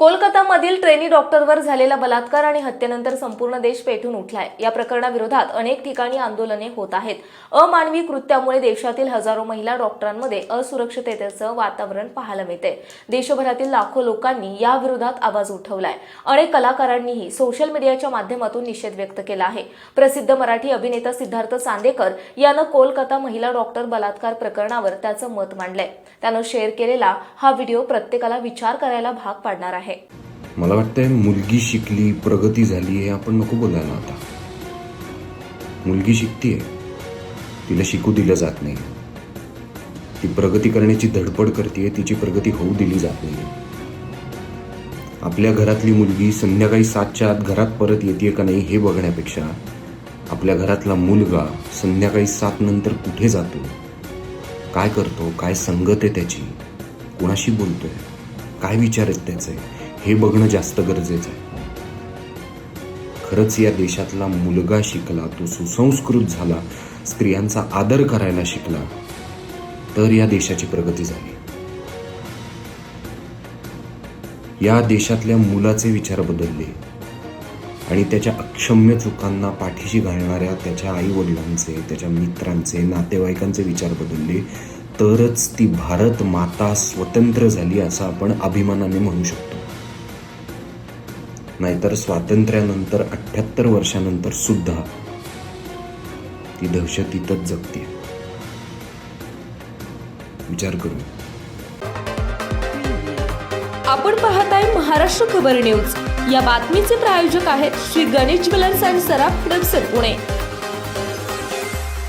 कोलकातामधील trainee डॉक्टरवर झालेला बलात्कार आणि हत्येनंतर संपूर्ण देश पेटून उठलाय. या प्रकरणाविरोधात अनेक ठिकाणी आंदोलने होत आहेत. अमानवी कृत्यामुळे देशातील हजारो महिला डॉक्टरांमध्ये असुरक्षिततेचं वातावरण पाहायला मिळते देशभरातील लाखो लोकांनी या विरोधात आवाज उठवलाय. अनेक कलाकारांनीही सोशल मीडियाच्या माध्यमातून निषेध व्यक्त केला आहे. प्रसिद्ध मराठी अभिनेता सिद्धार्थ चांदेकर यानं कोलकाता महिला डॉक्टर बलात्कार प्रकरणावर त्याचं मत मांडलंय. त्यानं शेअर केलेला हा व्हिडिओ प्रत्येकाला विचार करायला भाग पाडणार आहे. मला वाटतंय मुलगी शिकली प्रगती झाली हे आपण नको बोलायला आता. मुलगी शिकतीये. तिला शिकू दिलं जात नाही. ती प्रगती करण्याची धडपड करते तिची प्रगती होऊ दिली जात नाही. आपल्या घरातली मुलगी संध्याकाळी सातच्या आत घरात परत येते का नाही हे बघण्यापेक्षा आपल्या घरातला मुलगा संध्याकाळी सात नंतर कुठे जातो? काय करतो? काय संगत आहे त्याची? कोणाशी बोलतोय? काय विचार आहेत त्याचे? हे बघणं जास्त गरजेचं आहे. खरंच या देशातला मुलगा शिकला तो सुसंस्कृत झाला स्त्रियांचा आदर करायला शिकला तर या देशाची प्रगती झाली. या देशातल्या मुलाचे विचार बदलले आणि त्याच्या अक्षम्य चुकांना पाठीशी घालणाऱ्या त्याच्या आई वडिलांचे त्याच्या मित्रांचे नातेवाईकांचे विचार बदलले तरच ती भारत माता स्वतंत्र झाली असं आपण अभिमानाने म्हणू शकतो. नाहीतर स्वातंत्र्यानंतर अठ्ठ्याहत्तर वर्षानंतर सुद्धा ती दहशतीतच जगते विचार करू आपण पाहताय महाराष्ट्र खबर न्यूज. या बातमीचे प्रायोजक आहेत श्री गणेश ज्वेलर्स अँड सराफ हडपसर पुणे.